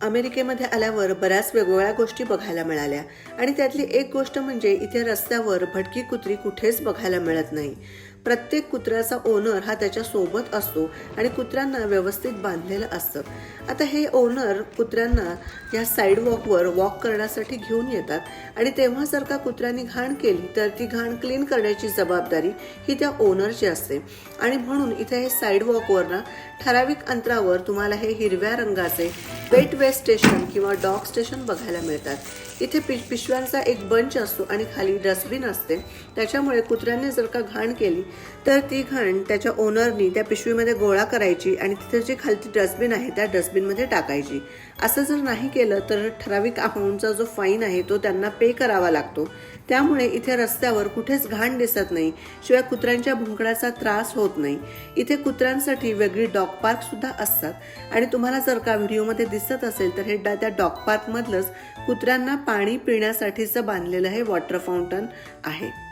अमेरिकेमध्ये आल्यावर बऱ्याच वेगवेगळ्या गोष्टी बघायला मिळाल्या. आणि त्यातली एक गोष्ट म्हणजे इथे रस्त्यावर भटकी कुत्री कुठेच बघायला मिळत नाही. प्रत्येक कुत्र्याचा ओनर हा त्याच्या सोबत असतो आणि कुत्र्यांना व्यवस्थित बांधलेलं असतं. आता हे ओनर कुत्र्यांना या साईडवॉकवर वॉक करण्यासाठी घेऊन येतात आणि तेव्हा जर का कुत्र्यांनी घाण केली तर ती घाण क्लीन करण्याची जबाबदारी ही त्या ओनरची असते. आणि म्हणून इथे हे साईडवॉकवर ना ठराविक अंतरावर तुम्हाला हे हिरव्या रंगाचे वेट वेस्ट स्टेशन किंवा डॉग स्टेशन बघायला मिळतात. इथे पिश पिशव्यांचा एक बंच असतो आणि खाली डस्टबिन असते. त्याच्यामुळे कुत्र्याने जर का घाण केली तर ती घाण त्याच्या ओनरनी त्या पिशवीमध्ये गोळा करायची आणि तिथे जी खालची डस्टबिन आहे त्या डस्टबिनमध्ये टाकायची. असं जर नाही केलं तर ठराविक अमाऊंटचा जो फाईन आहे तो त्यांना पे करावा लागतो. त्यामुळे इथे रस्त्यावर कुठेच घाण दिसत नाही. शिवाय कुत्र्यांच्या भुंकण्याचा त्रास होत नाही. इथे कुत्र्यांसाठी वेगळी डॉग पार्क सुद्धा असतात. आणि तुम्हाला जर का व्हिडिओमध्ये दिस दिसत असेल तर हे डा- त्या डॉग पार्कमधलंच कुत्र्यांना पाणी पिण्यासाठीचं बांधलेलं हे वॉटर फाउंटन आहे.